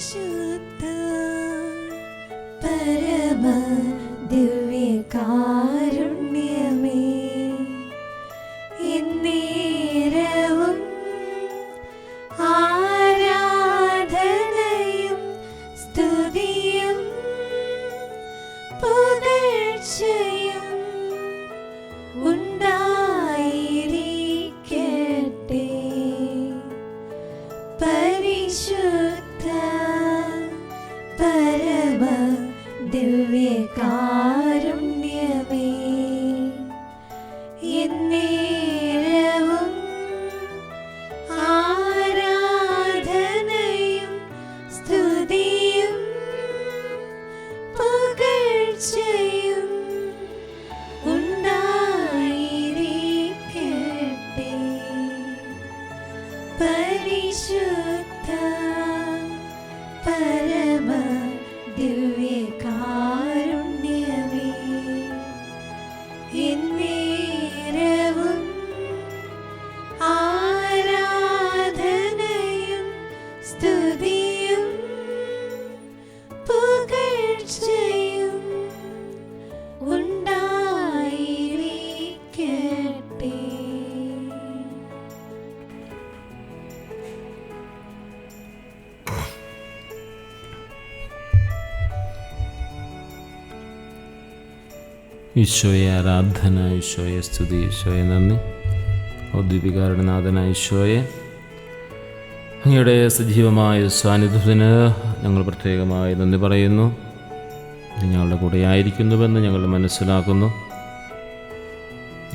शुद्ध परम दिवे സ്തുതിയും പുകഴ്ചയും ഉണ്ടായിരിക്കട്ടെ. ഈശോയെ ആരാധന ഈശോയെ സ്തുതി ഈശോയെ നന്ദി. ഔദ്യോഗികാരുടെ നാഥനായ ഈശോയെ അങ്ങയുടെ സജീവമായ സാന്നിധ്യത്തിന് ഞങ്ങൾ പ്രത്യേകമായി നന്ദി പറയുന്നു. ഞങ്ങളുടെ കൂടെ ആയിരിക്കുന്നുവെന്ന് ഞങ്ങൾ മനസ്സിലാക്കുന്നു.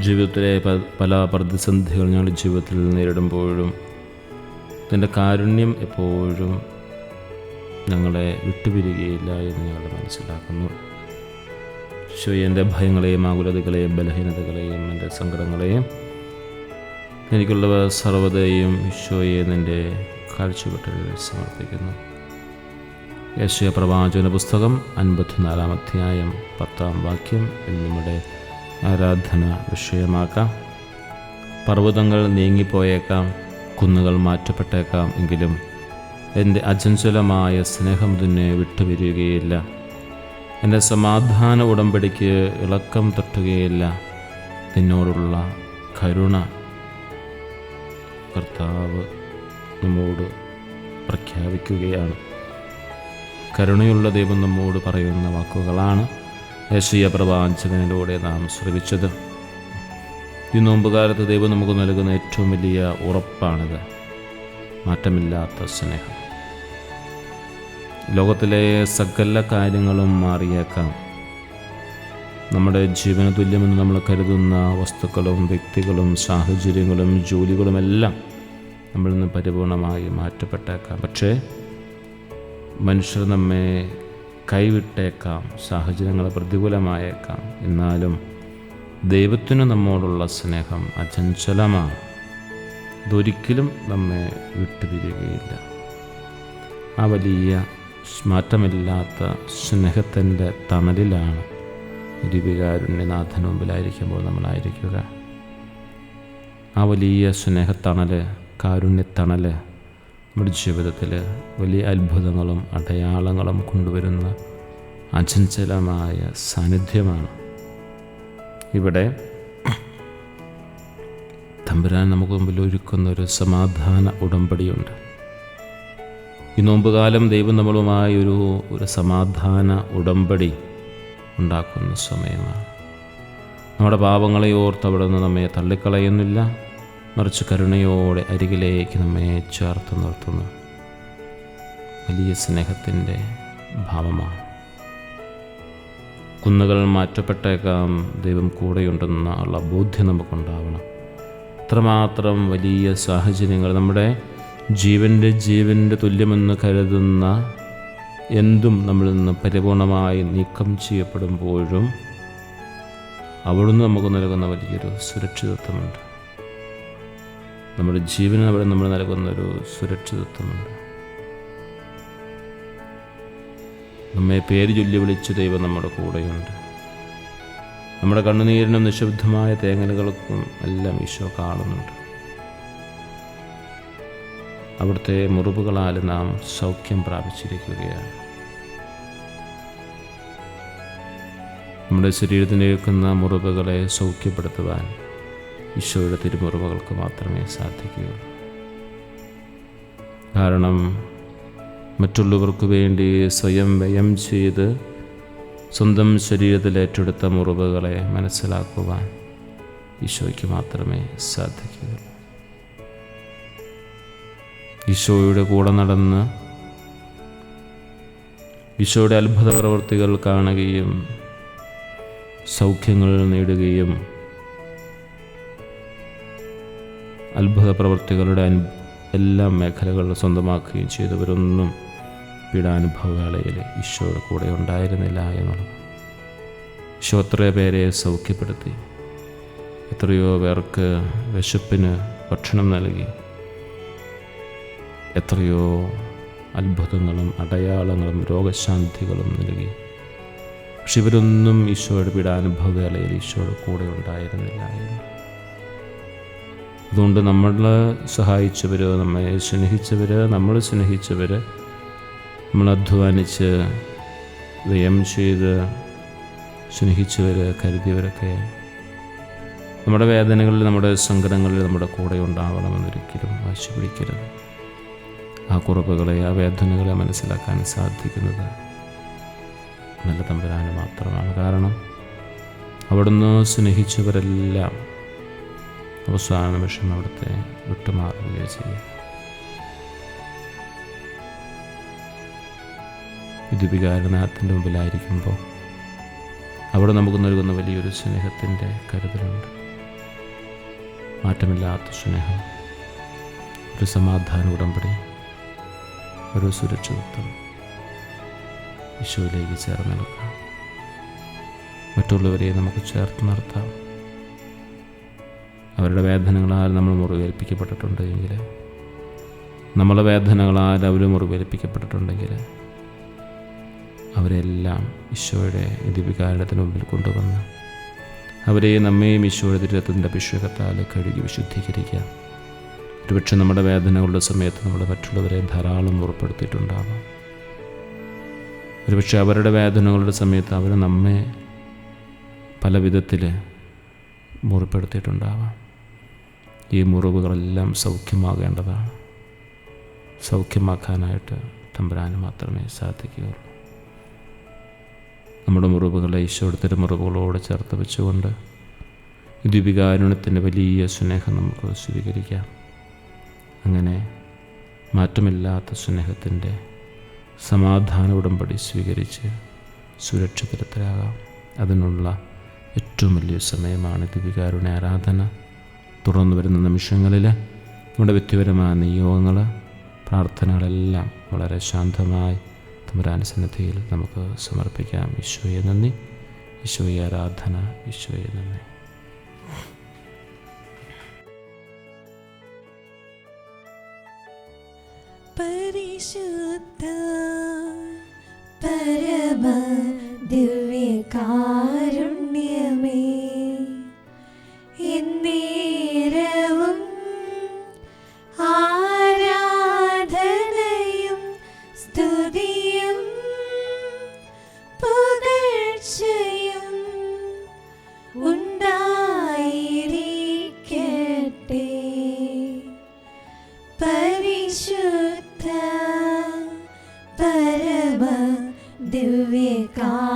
ജീവിതത്തിലെ പല പ്രതിസന്ധികൾ ഞങ്ങൾ ജീവിതത്തിൽ നേരിടുമ്പോഴും നിന്റെ കാരുണ്യം എപ്പോഴും ഞങ്ങളെ വിട്ടുപിരികയില്ല എന്ന് ഞങ്ങൾ മനസ്സിലാക്കുന്നു. ഈശോയെ എന്റെ ഭയങ്ങളെയും ആകുലതകളെയും ബലഹീനതകളെയും എന്റെ സങ്കടങ്ങളെയും എനിക്കുള്ളവ സർവതയും ഈശോയെ നിന്റെ കാഴ്ചവെട്ടിൽ സമർപ്പിക്കുന്നു യേശയ പ്രവാചന പുസ്തകം അൻപത്തിനാലാം അധ്യായം പത്താം വാക്യം എന്നിവിടെ ആരാധന വിഷയമാക്കാം പർവതങ്ങൾ നീങ്ങിപ്പോയേക്കാം കുന്നുകൾ മാറ്റപ്പെട്ടേക്കാം എങ്കിലും എന്റെ അചഞ്ചലമായ സ്നേഹം തന്നെ വിട്ടുപിരിയുകയില്ല. എന്റെ സമാധാന ഉടമ്പടിക്ക് ഇളക്കം തട്ടുകയില്ല. നിന്നോടുള്ള കരുണ കർത്താവ് നമ്മോട് പ്രഖ്യാപിക്കുകയാണ്. കരുണയുള്ള ദൈവം നമ്മോട് പറയുന്ന വാക്കുകളാണ് യേശീയ പ്രവാചകനിലൂടെ നാം ശ്രവിച്ചത്. ഈ നോമ്പുകാലത്ത് ദൈവം നമുക്ക് നൽകുന്ന ഏറ്റവും വലിയ ഉറപ്പാണിത്. മാറ്റമില്ലാത്ത സ്നേഹം. ലോകത്തിലെ സകല കാര്യങ്ങളും മാറിയേക്കാം. നമ്മുടെ ജീവന തുല്യമെന്ന് നമ്മൾ കരുതുന്ന വസ്തുക്കളും വ്യക്തികളും സാഹചര്യങ്ങളും ജോലികളുമെല്ലാം നമ്മളിൽ നിന്ന് പരിപൂർണമായി മാറ്റപ്പെട്ടേക്കാം. പക്ഷേ മനുഷ്യർ നമ്മെ കൈവിട്ടേക്കാം സാഹചര്യങ്ങൾ പ്രതികൂലമായേക്കാം. എന്നാലും ദൈവത്തിന് നമ്മോടുള്ള സ്നേഹം അചഞ്ചലമാണ് ഇതൊരിക്കലും നമ്മെ വിട്ടുപിരിയുകയില്ല ആ വലിയ മാറ്റമില്ലാത്ത സ്നേഹത്തിന്റെ തണലിലാണ് ദീപികാരുണ്യനാഥന് മുമ്പിലായിരിക്കുമ്പോൾ നമ്മളായിരിക്കുക. ആ വലിയ സ്നേഹത്തണൽ കാരുണ്യത്തണൽ നമ്മുടെ ജീവിതത്തിൽ വലിയ അത്ഭുതങ്ങളും അടയാളങ്ങളും കൊണ്ടുവരുന്ന അചഞ്ചലമായ സാന്നിധ്യമാണ്. ഇവിടെ തമ്പുരാൻ നമുക്ക് മുമ്പിൽ ഒരുക്കുന്ന ഒരു സമാധാന ഉടമ്പടിയുണ്ട്. ഈ നോമ്പുകാലം ദൈവം നമ്മളുമായി ഒരു ഒരു സമാധാന ഉടമ്പടി ഉണ്ടാക്കുന്ന സമയമാണ്. നമ്മുടെ പാപങ്ങളെ ഓർത്ത് അവിടെ നിന്ന് നമ്മെ തള്ളിക്കളയുന്നില്ല. മറിച്ച് കരുണയോടെ അരികിലേക്ക് നമ്മെ ചേർത്ത് നിർത്തുന്നു. വലിയ സ്നേഹത്തിന്റെ ഭാവമാണ്. കുന്നുകൾ മാറ്റപ്പെട്ടേക്കാം ദൈവം കൂടെയുണ്ടെന്നുള്ള ബോധ്യം നമുക്കുണ്ടാവണം. അത്രമാത്രം വലിയ സാഹചര്യങ്ങൾ നമ്മുടെ ജീവന്റെ ജീവന്റെ തുല്യമെന്ന് കരുതുന്ന എന്തും നമ്മളിൽ നിന്ന് പരിപൂർണമായി നീക്കം ചെയ്യപ്പെടുമ്പോഴും അവിടുന്ന് നമുക്ക് നൽകുന്ന വലിയൊരു സുരക്ഷിതത്വമുണ്ട്. നമ്മുടെ ജീവന് അവിടെ നമ്മൾ നൽകുന്നൊരു സുരക്ഷിതത്വമുണ്ട്. നമ്മെ പേര് ചൊല്ലി വിളിച്ച ദൈവം നമ്മുടെ കൂടെയുണ്ട്. നമ്മുടെ കണ്ണുനീരിനും നിശബ്ദമായ തേങ്ങലുകൾക്കും എല്ലാം ഈശോ കാണുന്നുണ്ട്. അവിടുത്തെ മുറിവുകളാൽ നാം സൗഖ്യം പ്രാപിച്ചിരിക്കുകയാണ്. നമ്മുടെ ശരീരത്തിനേൽക്കുന്ന മുറിവുകളെ സൗഖ്യപ്പെടുത്തുവാൻ ഈശോയുടെ തിരുമുറവുകൾക്ക് മാത്രമേ സാധിക്കുകയുള്ളൂ കാരണം മറ്റുള്ളവർക്ക് വേണ്ടി സ്വയം വ്യയം ചെയ്ത് സ്വന്തം ശരീരത്തിൽ ഏറ്റെടുത്ത മുറിവുകളെ മനസ്സിലാക്കുവാൻ ഈശോയ്ക്ക് മാത്രമേ സാധിക്കുകയുള്ളൂ ഈശോയുടെ കൂടെ നടന്ന് ഈശോയുടെ അത്ഭുത പ്രവൃത്തികൾ കാണുകയും സൗഖ്യങ്ങൾ നേടുകയും അത്ഭുത പ്രവൃത്തികളുടെ എല്ലാ മേഖലകളിലും സ്വന്തമാക്കുകയും ചെയ്തവരൊന്നും പീഡാനുഭവവേളയിൽ ഈശോയുടെ കൂടെ ഉണ്ടായിരുന്നില്ല എന്നുള്ളത്. ഈശോ എത്രയോ പേരെ സൗഖ്യപ്പെടുത്തി. എത്രയോ പേർക്ക് വിശപ്പിന് ഭക്ഷണം നൽകി. എത്രയോ അത്ഭുതങ്ങളും അടയാളങ്ങളും രോഗശാന്തികളും നൽകി. പക്ഷെ ഇവരൊന്നും ഈശോയുടെ പീഡാനുഭവവേളയിൽ ഈശോയുടെ കൂടെ ഉണ്ടായിരുന്നില്ല എന്ന്. അതുകൊണ്ട് നമ്മളെ സഹായിച്ചവർ നമ്മെ സ്നേഹിച്ചവർ നമ്മൾ സ്നേഹിച്ചവർ നമ്മൾ അധ്വാനിച്ച് വ്യയം ചെയ്ത് സ്നേഹിച്ചവർ കരുതിയവരൊക്കെ നമ്മുടെ വേദനകളിൽ നമ്മുടെ സങ്കടങ്ങളിൽ നമ്മുടെ കൂടെ ഉണ്ടാവണമെന്നൊരിക്കലും വാശി പിടിക്കരുത് ആ കുറവുകളെ ആ വേദനകളെ മനസ്സിലാക്കാൻ സാധിക്കുന്നത് നല്ല തമ്പുരാന് മാത്രമാണ്. കാരണം അവിടുന്ന് സ്നേഹിച്ചവരെല്ലാം അവസാന നിമിഷം അവിടുത്തെ വിട്ടുമാറുകയോ ചെയ്യുക വികാരനാഥത്തിന്റെ മുമ്പിലായിരിക്കുമ്പോൾ അവിടെ നമുക്ക് നൽകുന്ന വലിയൊരു സ്നേഹത്തിന്റെ കരുതലുണ്ട്. മാറ്റമില്ലാത്ത സ്നേഹം ഒരു സമാധാന ഉടമ്പടി ഒരു സുരക്ഷിതത്വം ഈശോയിലേക്ക് ചേർന്ന് നിൽക്കാം. മറ്റുള്ളവരെ നമുക്ക് ചേർത്ത് നിർത്താം. അവരുടെ വേദനകളാൽ നമ്മൾ മുറിവേൽപ്പിക്കപ്പെട്ടിട്ടുണ്ടെങ്കിൽ നമ്മളെ വേദനകളാൽ അവർ മുറിവേൽപ്പിക്കപ്പെട്ടിട്ടുണ്ടെങ്കിൽ അവരെല്ലാം ഈശോയുടെ ദിവികാരണത്തിന് മുമ്പിൽ കൊണ്ടുവന്ന് അവരെ നമ്മയും ഈശോയുടെ ദുരിതത്തിന്റെ അഭിഷേകത്താൽ കഴുകി വിശുദ്ധീകരിക്കാം ഒരുപക്ഷെ നമ്മുടെ വേദനകളുടെ സമയത്ത് നമ്മൾ മറ്റുള്ളവരെ ധാരാളം ഉറപ്പെടുത്തിയിട്ടുണ്ടാവാം ഒരുപക്ഷെ അവരുടെ വേദനകളുടെ സമയത്ത് അവർ നമ്മെ പല വിധത്തിൽ മുറിപ്പെടുത്തിയിട്ടുണ്ടാവാം. ഈ മുറിവുകളെല്ലാം സൗഖ്യമാകേണ്ടതാണ്. സൗഖ്യമാക്കാനായിട്ട് തമ്പുരാന് മാത്രമേ സാധിക്കുകയുള്ളൂ. നമ്മുടെ മുറിവുകളെ ഈശോടത്തിന്റെ മുറിവുകളോട് ചേർത്ത് വെച്ചുകൊണ്ട് ദ്വിപികാരുണ്യത്തിന്റെ വലിയ സ്നേഹം നമുക്ക് സ്വീകരിക്കാം. അങ്ങനെ മാറ്റമില്ലാത്ത സ്നേഹത്തിന്റെ സമാധാന ഉടമ്പടി സ്വീകരിച്ച് സുരക്ഷിതരത്തിലാകാം അതിനുള്ള ഏറ്റവും വലിയ സമയമാണ് ദിവികാരുടെ ആരാധന. തുടർന്ന് വരുന്ന നിമിഷങ്ങളിൽ നമ്മുടെ വ്യക്തിപരമായ നിയോഗങ്ങൾ പ്രാർത്ഥനകളെല്ലാം വളരെ ശാന്തമായി തമ്പുരാൻ സന്നിധിയിൽ നമുക്ക് സമർപ്പിക്കാം. ഈശോയെ നന്ദി. ഈശോയെ ആരാധന. ഈശോയെ നന്ദി. പരിശുദ്ധ പരമ で上か